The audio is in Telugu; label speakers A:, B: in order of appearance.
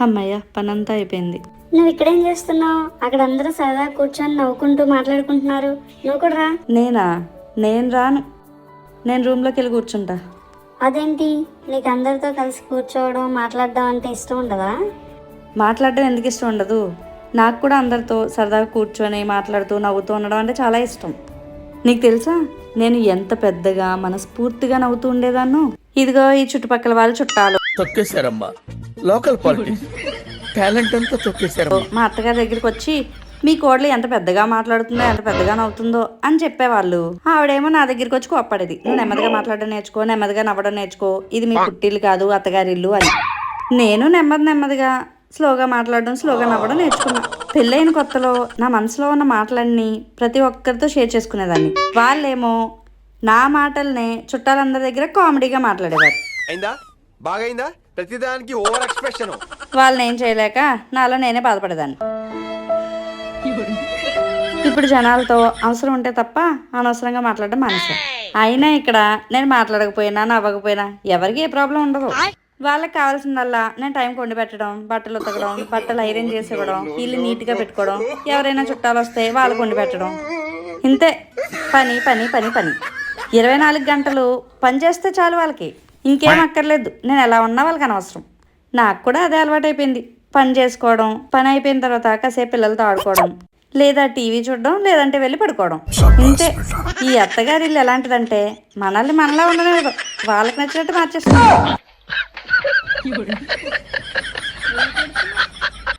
A: అమ్మయ్య పనంతా అయిపోయింది.
B: నువ్వు ఇక్కడేం చేస్తున్నావు? అక్కడ అందరూ సరదా కూర్చొని నవ్వుకుంటూ మాట్లాడుకుంటున్నారు. నువ్వు కూడా రా.
A: నేనా? నేను రాను. నేను రూమ్లోకి వెళ్ళి కూర్చుంటా.
B: అదేంటి? నీకు అందరితో కలిసి కూర్చోవడం మాట్లాడడం అంటే ఇష్టం ఉండదా?
A: మాట్లాడడం ఎందుకు ఇష్టం ఉండదు? నాకు కూడా అందరితో సరదాగా కూర్చొని మాట్లాడుతూ నవ్వుతూ ఉండడం అంటే చాలా ఇష్టం. నీకు తెలుసా? నేను ఎంత పెద్దగా మనస్ఫూర్తిగా నవ్వుతూ ఉండేదాన్నో? ఇదిగో ఈ చుట్టుపక్కల వాళ్ళు చుట్టాలు.
C: తొక్కేశారమ్మా. Local politics. టాలెంట్ అంతా తొక్కేశారమ్మా
A: మా అత్తగారి దగ్గరికి వచ్చి మీ కోడలు ఎంత పెద్దగా మాట్లాడుతుందో ఎంత పెద్దగా నవ్వుతుందో అని చెప్పేవాళ్ళు. ఆవిడేమో నా దగ్గరికి వచ్చి కోప్పడేది. నువ్వు నెమ్మదిగా మాట్లాడడం నేర్చుకో నెమ్మదిగా నవ్వడం నేర్చుకో. ఇది మీ పుట్టిల్లు కాదు అత్తగారి ఇల్లు అని. నేను నెమ్మది నెమ్మదిగా స్లోగా మాట్లాడడం స్లోగా నవ్వడం నేర్చుకున్నా. పెళ్ళైన కొత్తలో నా మనసులో ఉన్న మాటలన్నీ ప్రతి ఒక్కరితో షేర్ చేసుకునేదాన్ని. వాళ్ళేమో నా మాటల్నే చుట్టాలందరి దగ్గర కామెడీగా మాట్లాడేవారు.
D: అయిందా? బాగైందా ప్రతిదానికి ఓవర్ ఎక్స్ప్రెషన్.
A: వాళ్ళని ఏం చేయలేక నాలో నేనే బాధపడదాన్ని. ఇప్పుడు జనాలతో అవసరం ఉంటే తప్ప అనవసరంగా మాట్లాడడం మానేశాను అయినా ఇక్కడ నేను మాట్లాడకపోయినా నవ్వకపోయినా ఎవరికి ఏ ప్రాబ్లం ఉండదు. వాళ్ళకి కావాల్సిందల్లా నేను టైం కొండి పెట్టడం బట్టలు ఉతకడం బట్టలు ఐరన్ చేసి ఇవ్వడం ఇల్లు నీట్గా పెట్టుకోవడం ఎవరైనా చుట్టాలు వస్తే వాళ్ళు కొండి పెట్టడం. ఇంతే. పని పని పని పని. ఇరవై నాలుగు గంటలు పని చేస్తే చాలు వాళ్ళకి. ఇంకేం అక్కర్లేదు. నేను ఎలా ఉన్నా వాళ్ళకి అనవసరం. నాకు కూడా అదే అలవాటు అయిపోయింది పని చేసుకోవడం పని అయిపోయిన తర్వాత కాసేపు పిల్లలతో ఆడుకోవడం లేదా టీవీ చూడడం లేదంటే వెళ్ళి పడుకోవడం. ఇంతే. ఈ అత్తగారి ఇల్లు ఎలాంటిదంటే మనల్ని మనలా ఉండలేదు వాళ్ళకి నచ్చినట్టు మార్చేస్తాం